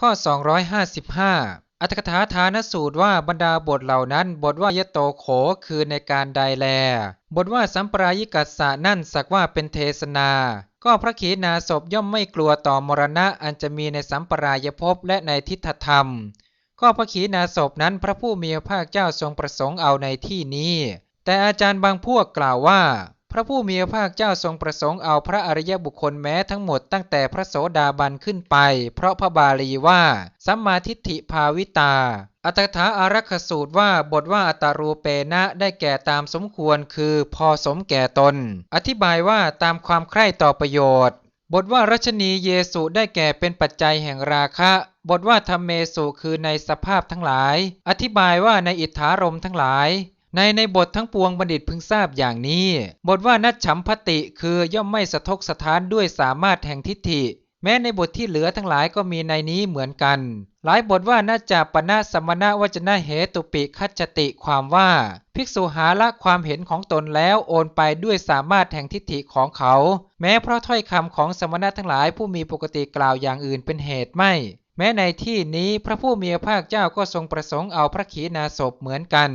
ข้อ 255 อัตถกถาทานสูตรว่าบรรดาบทเหล่านั้น บทว่ายะโตโขคือในการใดแล บทว่าสัมปรายิกัสสะนั่นสักว่าเป็นเทศนา ก็พระขีณาสพย่อมไม่กลัวต่อมรณะอันจะมีในสัมปรายภพและในทิฏฐธรรม ก็พระขีณาสพนั้นพระผู้มีพระภาคเจ้าทรงประสงค์เอาในที่นี้ แต่อาจารย์บางพวกกล่าวว่า ระผู้มีพระภาคเจ้าทรงประสงค์เอาพระอริยบุคคลแม้ทั้งหมดตั้งแต่พระโสดาบันขึ้นไป เพราะพระบาลีว่า สัมมาทิฏฐิภาวิตา อัตถาอารักขสูตรว่าบทว่าอัตตารูเปนะได้แก่ตามสมควรคือพอสมแก่ตน อธิบายว่าตามความใคร่ต่อประโยชน์ บทว่ารัชนีเยสุได้แก่เป็นปัจจัยแห่งราคะบทว่าธรรมเมสุคือในสภาพทั้งหลาย อธิบายว่าในอิทธารมทั้งหลาย ในในบททั้งปวงบัณฑิตพึงทราบอย่างนี้ บทว่านัจฉัมพติคือย่อมไม่สะทกสะท้านด้วยสามารถแห่งทิฏฐิ แม้ในบทที่เหลือทั้งหลายก็มีในนี้เหมือนกัน หลายบทว่านาจาปณะสมณะวจนะเหตุปิคัจจติความว่า ภิกษุหาละความเห็นของตนแล้วโอนไปด้วยสามารถแห่งทิฏฐิของเขา แม้เพราะถ้อยคำของสมณะทั้งหลายผู้มีปกติกล่าวอย่างอื่นเป็นเหตุไม่แม้ในที่นี้พระผู้มีพระภาคเจ้าก็ทรงประสงค์เอาพระขีณาสพเหมือนกัน